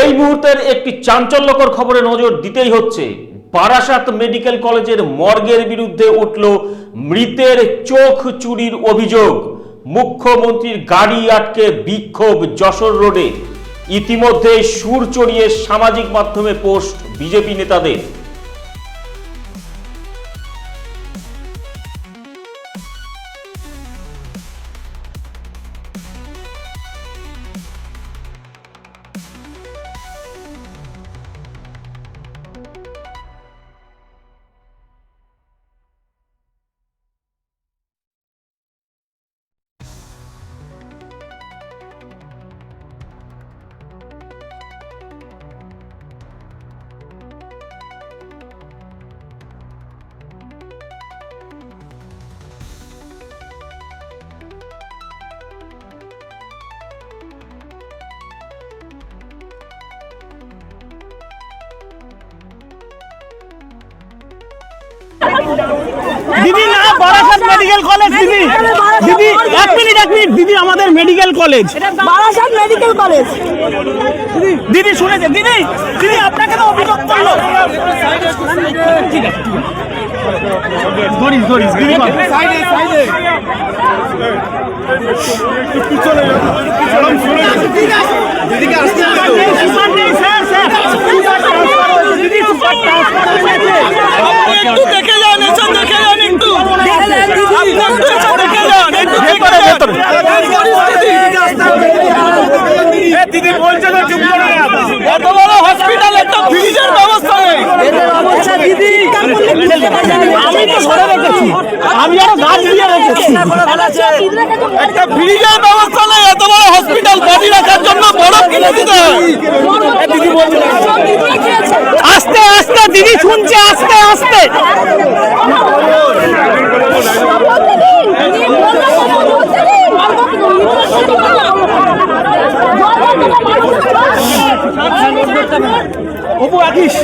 এই মুহূর্তের একটি চাঞ্চল্যকর খবরে নজর দিতেই হচ্ছে, বারাসাত মেডিকেল কলেজের মর্গের বিরুদ্ধে উঠল মৃতের চোখ চুরির অভিযোগ। মুখ্যমন্ত্রীর গাড়ি আটকে বিক্ষোভ যশোর রোডে। ইতিমধ্যে সুর চড়িয়ে সামাজিক মাধ্যমে পোস্ট বিজেপি নেতাদের। দিদি না বারাসাত মেডিকেল কলেজ দিদি। দিদি এক মিনিট এক মিনিট। দিদি আমাদের medical college. Barasat medical college. দিদি শুনেছে দিদি দিদি আপনাকে তো অভিযোগ করল ঠিক আছে দিদি স্যার, স্যার। দিদি, বলছে তো এত বড় হসপিটাল একটা ফ্রিজের ব্যবস্থা আমি তো সরে রেখেছি। একটা ফ্রিজের ব্যবস্থা এত বড় হসপিটাল বডি রাখার জন্য বড় আস্তে দিদি শুনছে আস্তে আস্তে। অপু আকিস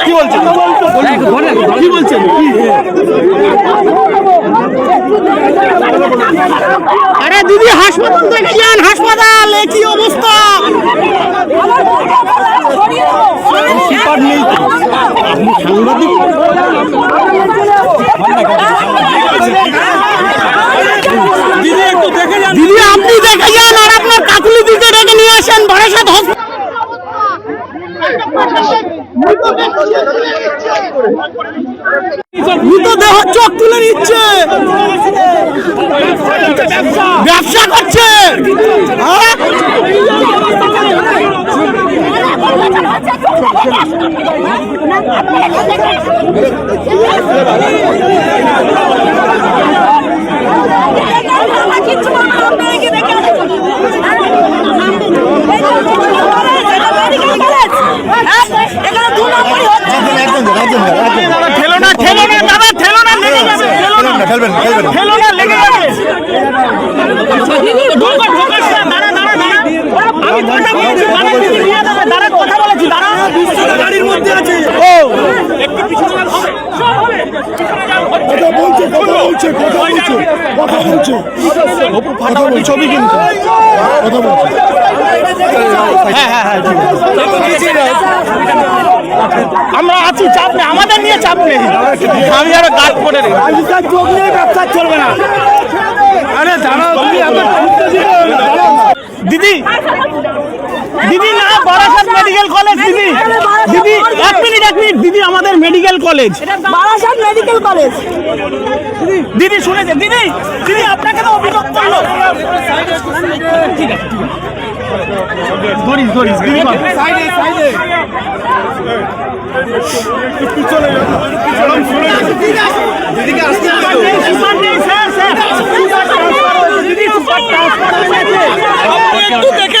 কি বলছেন? কি বলছেন? আরে দিদি হাসপাতাল দেখে যান হাসপাতাল কি অবস্থা? নেই আপনি সাংবাদিক? দিদি আপনি দেখে যান আর আপনার কাকুলি দিকে ডেকে নিয়ে আসেন বারাসাত হসপিটাল মৃতদেহ চোখ তুলে নিচ্ছে ব্যবসা করছে হ্যাঁ? ও, বলছে কথা ছবি কিন্তু কথা বলছে আমরা আছি চাপ নেই আমাদের নিয়ে চাপ নেই আমি আরও গাছ নিয়ে ব্যবসা চলবে না আরে দাঁড়াও তুমি দিদি দিদি না বারাসাত মেডিকেল কলেজ দিদি। দিদি এক মিনিট এক মিনিট দিদি আমাদের medical college. Barasat medical college. দিদি শুনেছে দিদি দিদি আপনাকে তো অভিযোগ করল। ঠিক আছে ধরিস ধরিস দিদি স্যার। দিদি, সুপার ট্রান্সফার হয়েছে। একটু দেখে